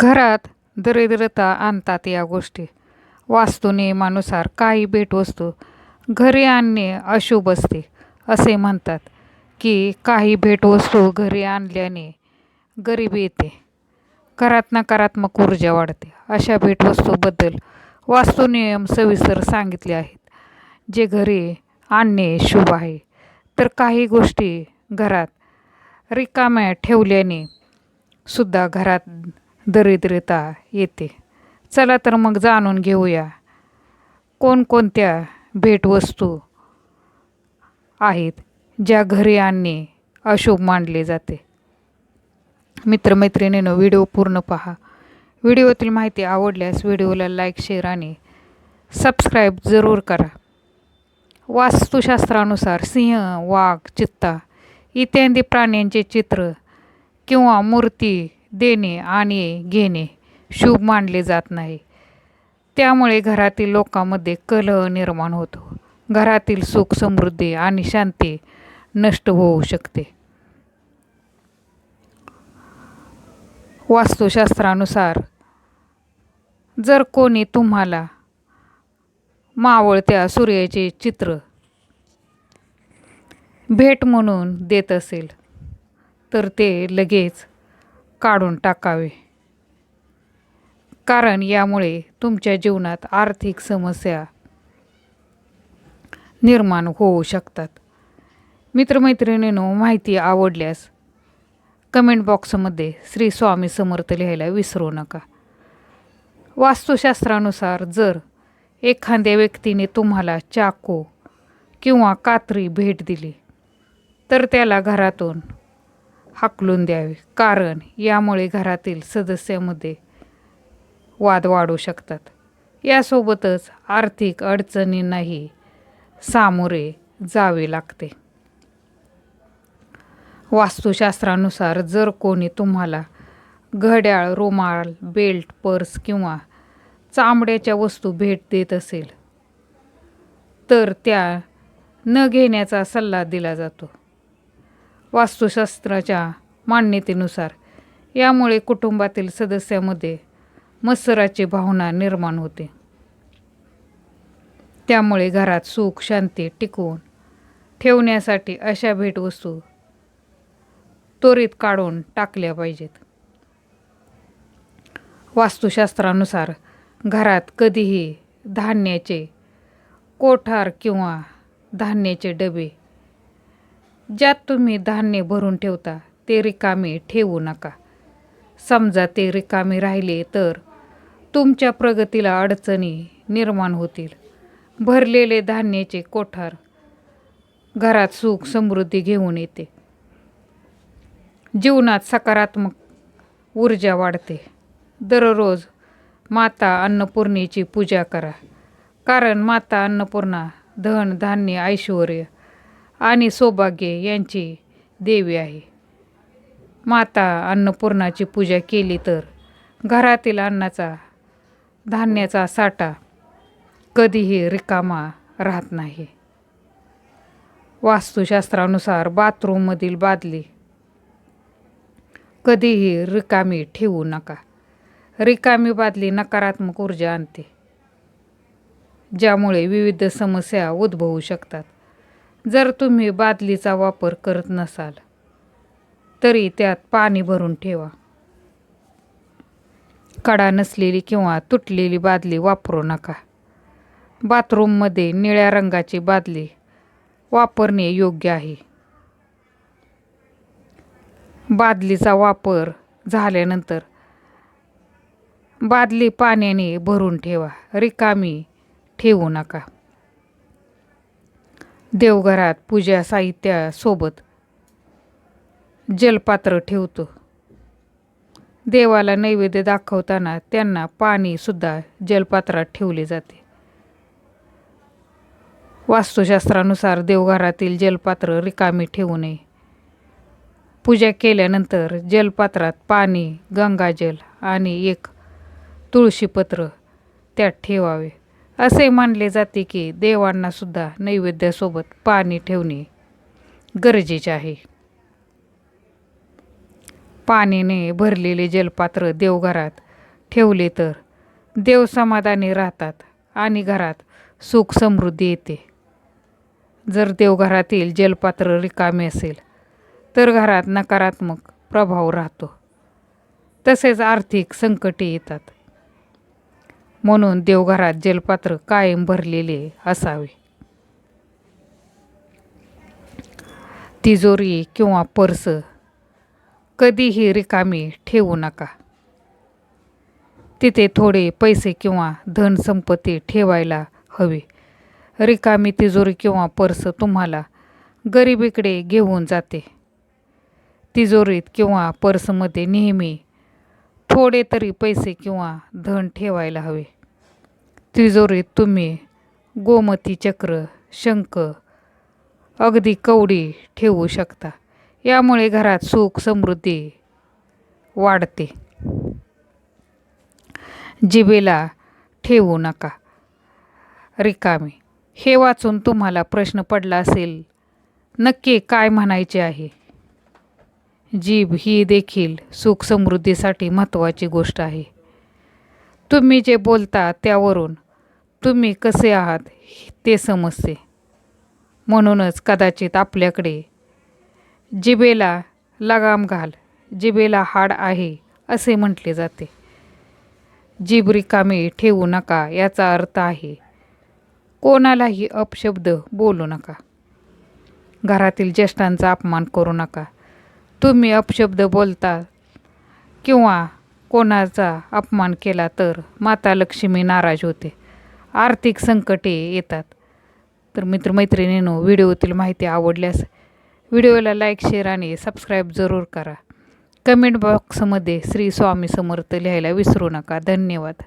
घरात दरिद्रता आणतात या गोष्टी. वास्तुनियमानुसार काही भेटवस्तू घरी आणणे अशुभ असते असे म्हणतात की काही भेटवस्तू घरी आणल्याने गरिबी येते घरात नकारात्मक ऊर्जा वाढते. अशा भेटवस्तूबद्दल वास्तुनियम सविस्तर सांगितले आहेत. जे घरी आणणे शुभ आहे. तर काही गोष्टी घरात रिकाम्या ठेवल्याने सुद्धा घरात दरिद्रता येते. चला तर मग जाणून घेऊया कोणकोणत्या भेटवस्तू आहेत ज्या घरी आणणे अशुभ मानले जाते. मित्रमैत्रिणीनं व्हिडिओ पूर्ण पहा. व्हिडिओतील माहिती आवडल्यास व्हिडिओला लाईक शेअर आणि सबस्क्राईब जरूर करा. वास्तुशास्त्रानुसार सिंह वाघ चित्ता इत्यादी प्राण्यांचे चित्र किंवा मूर्ती देणे आणि घेणे शुभ मानले जात नाही. त्यामुळे घरातील लोकांमध्ये कलह निर्माण होतो. घरातील सुख समृद्धी आणि शांती नष्ट होऊ शकते. वास्तुशास्त्रानुसार जर कोणी तुम्हाला मावळत्या सूर्याचे चित्र भेट म्हणून देत असेल तर ते लगेच काढून टाकावे. कारण यामुळे तुमच्या जीवनात आर्थिक समस्या निर्माण होऊ शकतात. मित्रमैत्रिणींनो माहिती आवडल्यास कमेंट बॉक्समध्ये श्री स्वामी समर्थ लिहायला विसरू नका. वास्तुशास्त्रानुसार जर एखाद्या व्यक्तीने तुम्हाला चाकू किंवा कात्री भेट दिली तर त्याला घरातून हाकलून द्यावे. कारण यामुळे घरातील सदस्यामध्ये वाद वाढू शकतात. यासोबतच आर्थिक अडचणींनाही सामोरे जावे लागते. वास्तुशास्त्रानुसार जर कोणी तुम्हाला घड्याळ रुमाल बेल्ट पर्स किंवा चामड्याच्या वस्तू भेट देत असेल तर त्या न घेण्याचा सल्ला दिला जातो. वास्तुशास्त्राच्या मान्यतेनुसार यामुळे कुटुंबातील सदस्यामध्ये मत्सराची भावना निर्माण होते. त्यामुळे घरात सुख शांती टिकवून ठेवण्यासाठी अशा भेटवस्तू त्वरित काढून टाकल्या पाहिजेत. वास्तुशास्त्रानुसार घरात कधीही धान्याचे कोठार किंवा धान्याचे डबे ज्यात तुम्ही धान्य भरून ठेवता ते रिकामे ठेवू नका. समजा ते रिकामे राहिले तर तुमच्या प्रगतीला अडचणी निर्माण होतील. भरलेले धान्याचे कोठार घरात सुख समृद्धी घेऊन येते. जीवनात सकारात्मक ऊर्जा वाढते. दररोज माता अन्नपूर्णेची पूजा करा. कारण माता अन्नपूर्णा धन धान्य ऐश्वर आणि सौभाग्य यांची देवी आहे. माता अन्नपूर्णाची पूजा केली तर घरातील अन्नाचा धान्याचा साठा कधीही रिकामा राहत नाही. वास्तुशास्त्रानुसार बाथरूममधील बादली कधीही रिकामी ठेवू नका. रिकामी बादली नकारात्मक ऊर्जा आणते ज्यामुळे विविध समस्या उद्भवू शकतात. जर तुम्ही बादलीचा वापर करत नसाल तरी त्यात पाणी भरून ठेवा. कडा नसलेली किंवा तुटलेली बादली वापरू नका. बाथरूममध्ये निळ्या रंगाची बादली वापरणे योग्य आहे. बादलीचा वापर झाल्यानंतर बादली पाण्याने भरून ठेवा. रिकामी ठेवू नका. देवघरात पूजा साहित्यासोबत जलपात्र ठेवतो. देवाला नैवेद्य दाखवताना त्यांना पाणीसुद्धा जलपात्रात ठेवले जाते. वास्तुशास्त्रानुसार देवघरातील जलपात्र रिकामी ठेवू नये. पूजा केल्यानंतर जलपात्रात पाणी गंगाजल आणि एक तुळशीपत्र त्यात ठेवावे. असे मानले जाते की देवांनासुद्धा नैवेद्यासोबत पाणी ठेवणे गरजेचे आहे. पाण्याने भरलेले जलपात्र देवघरात ठेवले तर देव समाधानी राहतात आणि घरात सुख समृद्धी येते. जर देवघरातील जलपात्र रिकामे असेल तर घरात नकारात्मक प्रभाव राहतो. तसेच आर्थिक संकटे येतात. म्हणून देवघरात जलपात्र कायम भरलेले असावे. तिजोरी किंवा पर्स कधीही रिकामी ठेवू नका. तिथे थोडे पैसे किंवा धनसंपत्ती ठेवायला हवी. रिकामी तिजोरी किंवा पर्स तुम्हाला गरिबीकडे घेऊन जाते. तिजोरीत किंवा पर्समध्ये नेहमी थोडे तरी पैसे किंवा धन ठेवायला हवे. तिजोरीत तुम्ही गोमती चक्र शंख अगदी कवडी ठेवू शकता. यामुळे घरात सुख समृद्धी वाढते. जिभेला ठेवू नका. रिकामी. हे वाचून तुम्हाला प्रश्न पडला असेल नक्की काय म्हणायचे आहे? जीभ ही देखील सुख समृद्धीसाठी महत्त्वाची गोष्ट आहे. तुम्ही जे बोलता त्यावरून तुम्ही कसे आहात ते समजते. म्हणूनच कदाचित आपल्याकडे जिबेला लगाम घाल जिबेला हाड आहे असे म्हटले जाते. जीभ रिकामी ठेवू नका याचा अर्थ आहे कोणालाही अपशब्द बोलू नका. घरातील ज्येष्ठांचा अपमान करू नका. तुम्ही अपशब्द बोलता किंवा कोणाचा अपमान केला तर माता लक्ष्मी नाराज होते. आर्थिक संकटे येतात. तर मित्रमैत्रिणींनो व्हिडिओतील माहिती आवडल्यास व्हिडिओला लाईक शेअर आणि सबस्क्राईब जरूर करा. कमेंट बॉक्समध्ये श्री स्वामी समर्थ लिहायला विसरू नका. धन्यवाद.